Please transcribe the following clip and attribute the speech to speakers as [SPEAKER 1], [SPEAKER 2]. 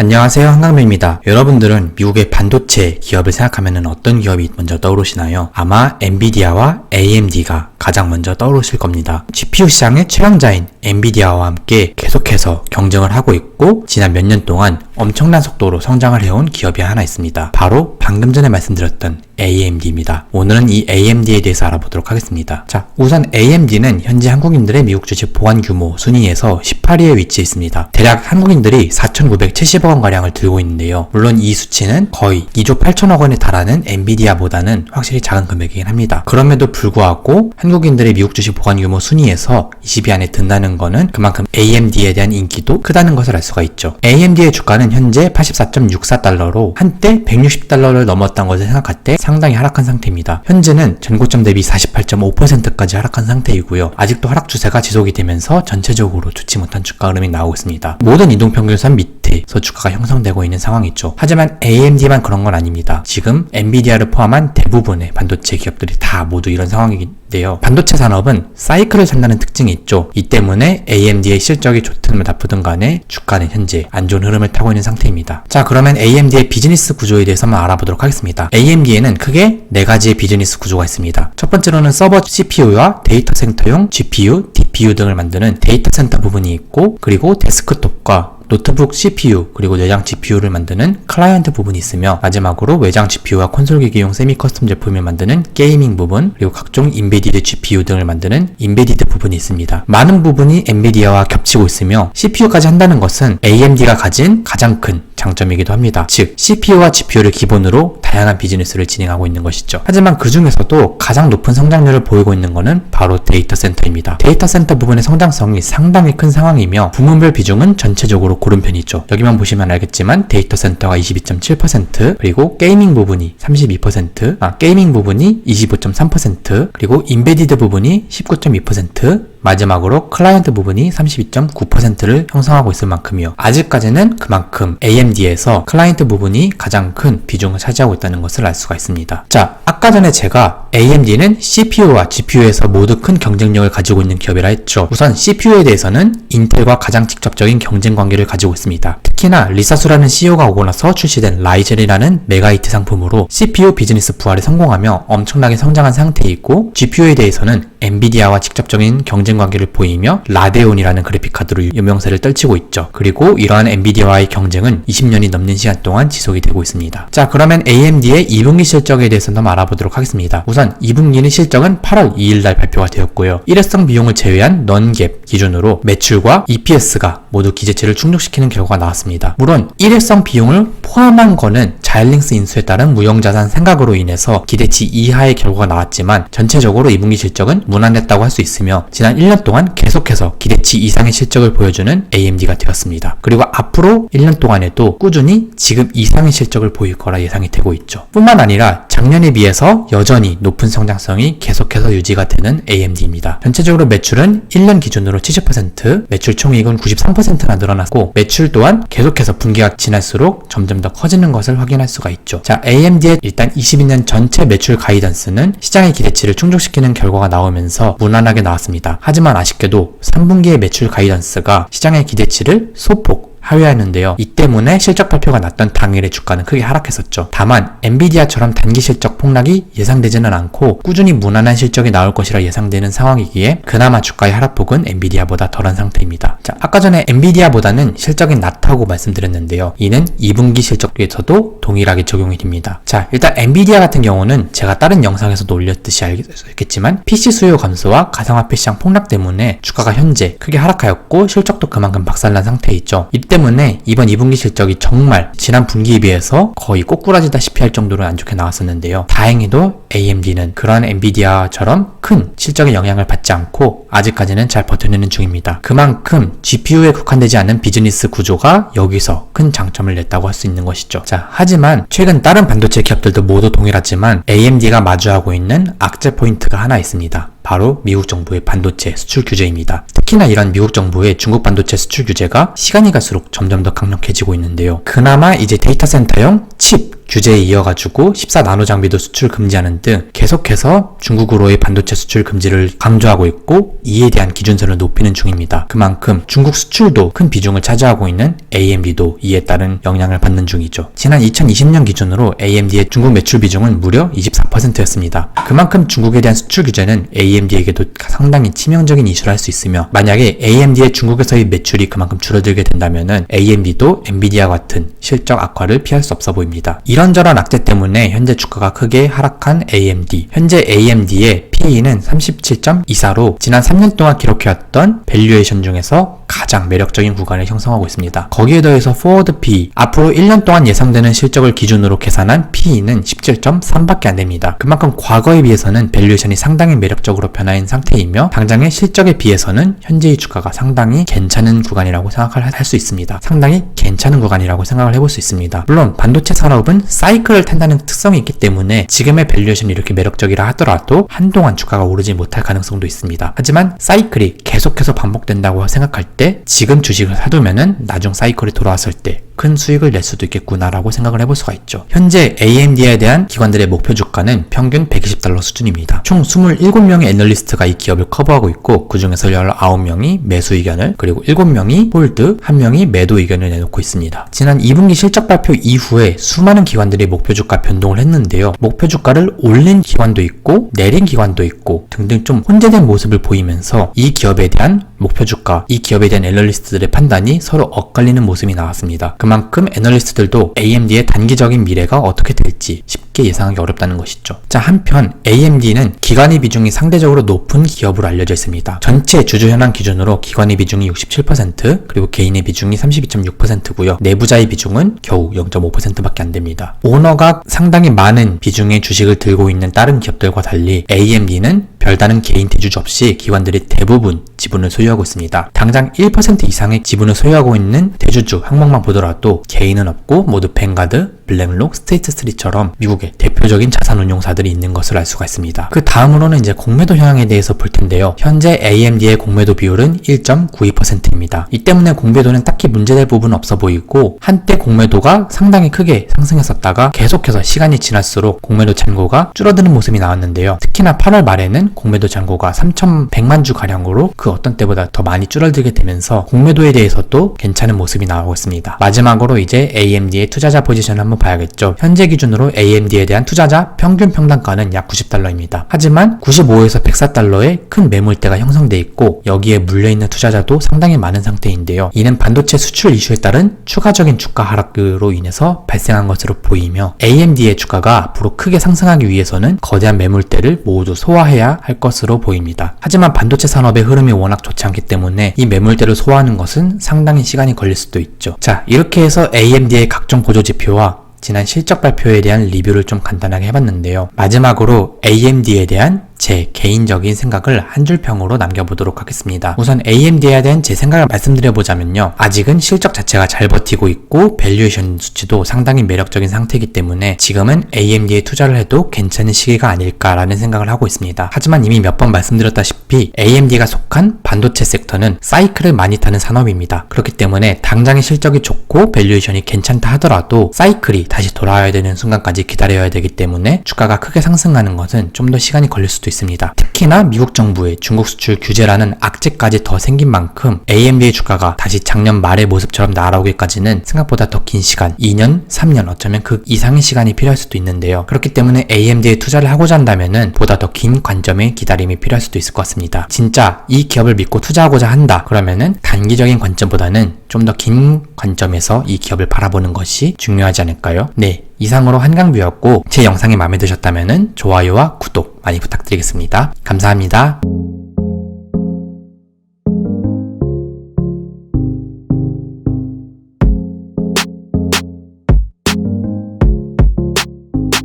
[SPEAKER 1] 안녕하세요 한강민입니다. 여러분들은 미국의 반도체 기업을 생각하면 어떤 기업이 먼저 떠오르시나요? 아마 엔비디아와 AMD가 가장 먼저 떠오르실 겁니다. GPU 시장의 최강자인 엔비디아와 함께 계속해서 경쟁을 하고 있고 지난 몇 년 동안 엄청난 속도로 성장을 해온 기업이 하나 있습니다. 바로 방금 전에 말씀드렸던 AMD입니다. 오늘은 이 AMD에 대해서 알아보도록 하겠습니다. 자, 우선 AMD는 현재 한국인들의 미국 주식 보관 규모 순위에서 18위에 위치해 있습니다. 대략 한국인들이 4,970억 원가량을 들고 있는데요. 물론 이 수치는 거의 2조 8천억 원에 달하는 엔비디아보다는 확실히 작은 금액이긴 합니다. 그럼에도 불구하고 한 국인들의 미국 주식 보관 규모 순위에서 20위 안에 든다는 거는 그만큼 AMD에 대한 인기도 크다는 것을 알 수가 있죠. AMD의 주가는 현재 84.64달러로 한때 160달러를 넘었던 것을 생각할 때 상당히 하락한 상태입니다. 현재는 전고점 대비 48.5%까지 하락한 상태이고요. 아직도 하락 추세가 지속이 되면서 전체적으로 좋지 못한 주가 흐름이 나오고 있습니다. 모든 이동평균선 밑에서 주가가 형성되고 있는 상황이죠. 하지만 AMD만 그런 건 아닙니다. 지금 엔비디아를 포함한 대부분의 반도체 기업들이 다 모두 이런 상황 인데요. 반도체 산업은 사이클을 산다는 특징이 있죠. 이 때문에 AMD의 실적이 좋든 나쁘든 간에 주가는 현재 안 좋은 흐름을 타고 있는 상태입니다. 자, 그러면 AMD의 비즈니스 구조에 대해서 한번 알아보도록 하겠습니다. AMD에는 크게 네 가지의 비즈니스 구조가 있습니다. 첫 번째로는 서버 CPU와 데이터 센터용 GPU, DPU 등을 만드는 데이터 센터 부분이 있고 그리고 데스크톱과 노트북 CPU 그리고 내장 GPU를 만드는 클라이언트 부분이 있으며 마지막으로 외장 GPU와 콘솔 기기용 세미 커스텀 제품을 만드는 게이밍 부분 그리고 각종 인베디드 GPU 등을 만드는 인베디드 부분이 있습니다. 많은 부분이 엔비디아와 겹치고 있으며 CPU까지 한다는 것은 AMD가 가진 가장 큰 장점이기도 합니다. 즉 CPU와 GPU를 기본으로 다양한 비즈니스를 진행하고 있는 것이죠. 하지만 그 중에서도 가장 높은 성장률을 보이고 있는 것은 바로 데이터 센터입니다. 데이터 센터 부분의 성장성이 상당히 큰 상황이며 부문별 비중은 전체적으로 고른 편이죠. 여기만 보시면 알겠지만 데이터 센터가 22.7% 그리고 게이밍 부분이 32% 아, 게이밍 부분이 25.3% 그리고 인베디드 부분이 19.2% 마지막으로 클라이언트 부분이 32.9%를 형성하고 있을 만큼이요. 아직까지는 그만큼 AMD에서 클라이언트 부분이 가장 큰 비중을 차지하고 있다는 것을 알 수가 있습니다. 자, 아까 전에 제가 AMD는 CPU와 GPU에서 모두 큰 경쟁력을 가지고 있는 기업이라 했죠. 우선 CPU에 대해서는 인텔과 가장 직접적인 경쟁 관계를 가지고 있습니다. 특히나 리사수라는 CEO가 오고 나서 출시된 라이젤이라는 메가히트 상품으로 CPU 비즈니스 부활에 성공하며 엄청나게 성장한 상태이고 GPU에 대해서는 엔비디아와 직접적인 경쟁 관계를 보이며 라데온이라는 그래픽 카드로 유명세를 떨치고 있죠. 그리고 이러한 엔비디아와의 경쟁은 20년이 넘는 시간 동안 지속이 되고 있습니다. 자, 그러면 AMD의 2분기 실적에 대해서 좀 알아보 도록 하겠습니다. 우선 2분기는 실적은 8월 2일 날 발표가 되었고요. 일회성 비용을 제외한 넌갭 기준으로 매출과 EPS가 모두 기재치를 충족시키는 결과가 나왔습니다. 물론 일회성 비용을 포함한 거는 자일링스 인수에 따른 무형자산 생각으로 인해서 기대치 이하의 결과가 나왔지만 전체적으로 2분기 실적은 무난했다고 할 수 있으며 지난 1년 동안 계속해서 기대치 이상의 실적을 보여주는 AMD가 되었습니다. 그리고 앞으로 1년 동안에도 꾸준히 지금 이상의 실적을 보일 거라 예상이 되고 있죠. 뿐만 아니라 작년에 비해서 여전히 높은 성장성이 계속해서 유지가 되는 AMD입니다. 전체적으로 매출은 1년 기준으로 70%, 매출 총이익은 93%나 늘어났고 매출 또한 계속해서 분기가 지날수록 점점 더 커지는 것을 확인할 수가 있죠. 자, AMD의 일단 22년 전체 매출 가이던스는 시장의 기대치를 충족시키는 결과가 나오면서 무난하게 나왔습니다. 하지만 아쉽게도 3분기의 매출 가이던스가 시장의 기대치를 소폭 하회하는데요. 이 때문에 실적 발표가 났던 당일의 주가는 크게 하락했었죠. 다만 엔비디아처럼 단기 실적 폭락이 예상되지는 않고 꾸준히 무난한 실적이 나올 것이라 예상되는 상황이기에 그나마 주가의 하락폭은 엔비디아보다 덜한 상태입니다. 자, 아까 전에 엔비디아보다는 실적이 낮다고 말씀드렸는데요. 이는 2분기 실적에서도 동일하게 적용이 됩니다. 자, 일단 엔비디아 같은 경우는 제가 다른 영상에서도 올렸듯이 알겠지만 PC 수요 감소와 가상화폐 시장 폭락 때문에 주가가 현재 크게 하락하였고 실적도 그만큼 박살난 상태이죠. 이 때문에 이번 2분기 실적이 정말 지난 분기에 비해서 거의 꼬꾸라지다시피 할 정도로 안 좋게 나왔었는데요. 다행히도 AMD는 그러한 엔비디아처럼 큰 실적의 영향을 받지 않고 아직까지는 잘 버텨내는 중입니다. 그만큼 GPU에 국한되지 않는 비즈니스 구조가 여기서 큰 장점을 냈다고 할 수 있는 것이죠. 자, 하지만 최근 다른 반도체 기업들도 모두 동일하지만 AMD가 마주하고 있는 악재 포인트가 하나 있습니다. 바로 미국 정부의 반도체 수출 규제입니다. 특히나 이런 미국 정부의 중국 반도체 수출 규제가 시간이 갈수록 점점 더 강력해지고 있는데요. 그나마 이제 데이터 센터용 칩 규제에 이어가지고 14나노 장비도 수출 금지하는 등 계속해서 중국으로의 반도체 수출 금지를 강조하고 있고 이에 대한 기준선을 높이는 중입니다. 그만큼 중국 수출도 큰 비중을 차지하고 있는 AMD도 이에 따른 영향을 받는 중이죠. 지난 2020년 기준으로 AMD의 중국 매출 비중은 무려 24%였습니다. 그만큼 중국에 대한 수출 규제는 AMD에게도 상당히 치명적인 이슈를 할 수 있으며 만약에 AMD의 중국에서의 매출이 그만큼 줄어들게 된다면은 AMD도 엔비디아 같은 실적 악화를 피할 수 없어 보입니다. 이런 저런 악재 때문에 현재 주가가 크게 하락한 AMD. 현재 AMD의 PE는 37.24로 지난 3년 동안 기록해왔던 밸류에이션 중에서 가장 매력적인 구간을 형성하고 있습니다. 거기에 더해서 포워드 PE, 앞으로 1년 동안 예상되는 실적을 기준으로 계산한 PE는 17.3밖에 안 됩니다. 그만큼 과거에 비해서는 밸류에이션이 상당히 매력적으로 변화한 상태이며 당장의 실적에 비해서는 현재의 주가가 상당히 괜찮은 구간이라고 생각을 할 수 있습니다. 상당히 괜찮은 구간이라고 생각을 해볼 수 있습니다. 물론 반도체 산업은 사이클을 탄다는 특성이 있기 때문에 지금의 밸류에이션이 이렇게 매력적이라 하더라도 한동안 주가가 오르지 못할 가능성도 있습니다. 하지만 사이클이 계속해서 반복된다고 생각할 때 지금 주식을 사두면은 나중 사이클이 돌아왔을 때 큰 수익을 낼 수도 있겠구나라고 생각을 해볼 수가 있죠. 현재 AMD에 대한 기관들의 목표 주가는 평균 120달러 수준입니다. 총 27명의 애널리스트가 이 기업을 커버하고 있고 그 중에서 19명이 매수 의견을 그리고 7명이 홀드, 1명이 매도 의견을 내놓고 있습니다. 지난 2분기 실적 발표 이후에 수많은 기관들이 목표 주가 변동을 했는데요. 목표 주가를 올린 기관도 있고 내린 기관도 있고 등등 좀 혼재된 모습을 보이면서 이 기업에 대한 목표 주가, 이 기업에 대한 애널리스트들의 판단이 서로 엇갈리는 모습이 나왔습니다. 그만큼 애널리스트들도 AMD의 단기적인 미래가 어떻게 될지 쉽게 예상하기 어렵다는 것이죠. 자, 한편 AMD는 기관의 비중이 상대적으로 높은 기업으로 알려져 있습니다. 전체 주주 현황 기준으로 기관의 비중이 67% 그리고 개인의 비중이 32.6%고요. 내부자의 비중은 겨우 0.5%밖에 안 됩니다. 오너가 상당히 많은 비중의 주식을 들고 있는 다른 기업들과 달리 AMD는 별다른 개인 대주주 없이 기관들이 대부분 지분을 소유하고 있습니다. 당장 1% 이상의 지분을 소유하고 있는 대주주 항목만 보더라도 개인은 없고 모두 뱅가드, 블랙록, 스테이트3처럼 미국의 대표적인 자산운용사들이 있는 것을 알 수가 있습니다. 그 다음으로는 이제 공매도 현황에 대해서 볼 텐데요. 현재 AMD의 공매도 비율은 1.92%입니다. 이 때문에 공매도는 딱히 문제될 부분은 없어 보이고 한때 공매도가 상당히 크게 상승했었다가 계속해서 시간이 지날수록 공매도 잔고가 줄어드는 모습이 나왔는데요. 특히나 8월 말에는 공매도 잔고가 3,100만 주 가량으로 그 어떤 때보다 더 많이 줄어들게 되면서 공매도에 대해서도 괜찮은 모습이 나오고 있습니다. 마지막으로 이제 AMD의 투자자 포지션을 한번 봐야겠죠. 현재 기준으로 AMD에 대한 투자자 평균 평단가는 약 90달러입니다. 하지만 95에서 104달러의 큰 매물대가 형성돼 있고 여기에 물려있는 투자자도 상당히 많은 상태인데요. 이는 반도체 수출 이슈에 따른 추가적인 주가 하락으로 인해서 발생한 것으로 보이며 AMD의 주가가 앞으로 크게 상승하기 위해서는 거대한 매물대를 모두 소화해야 할 것으로 보입니다. 하지만 반도체 산업의 흐름이 워낙 좋지 않기 때문에 이 매물대를 소화하는 것은 상당히 시간이 걸릴 수도 있죠. 자, 이렇게 해서 AMD의 각종 보조 지표와 지난 실적 발표에 대한 리뷰를 좀 간단하게 해봤는데요. 마지막으로 AMD에 대한 제 개인적인 생각을 한 줄 평으로 남겨보도록 하겠습니다. 우선 AMD에 대한 제 생각을 말씀드려보자면요. 아직은 실적 자체가 잘 버티고 있고 밸류에이션 수치도 상당히 매력적인 상태이기 때문에 지금은 AMD에 투자를 해도 괜찮은 시기가 아닐까라는 생각을 하고 있습니다. 하지만 이미 몇 번 말씀드렸다시피 AMD가 속한 반도체 섹터는 사이클을 많이 타는 산업입니다. 그렇기 때문에 당장의 실적이 좋고 밸류에이션이 괜찮다 하더라도 사이클이 다시 돌아와야 되는 순간까지 기다려야 되기 때문에 주가가 크게 상승하는 것은 좀 더 시간이 걸릴 수도 있습니다. 특히나 미국 정부의 중국 수출 규제라는 악재까지 더 생긴 만큼 AMD의 주가가 다시 작년 말의 모습처럼 날아오기까지는 생각보다 더 긴 시간, 2년, 3년 어쩌면 그 이상의 시간이 필요할 수도 있는데요. 그렇기 때문에 AMD에 투자를 하고자 한다면은 보다 더 긴 관점의 기다림이 필요할 수도 있을 것 같습니다. 진짜 이 기업을 믿고 투자하고자 한다. 그러면은 단기적인 관점보다는 좀 더 긴 관점에서 이 기업을 바라보는 것이 중요하지 않을까요? 네. 이상으로 한강뷰였고 제 영상이 마음에 드셨다면 좋아요와 구독 많이 부탁드리겠습니다. 감사합니다.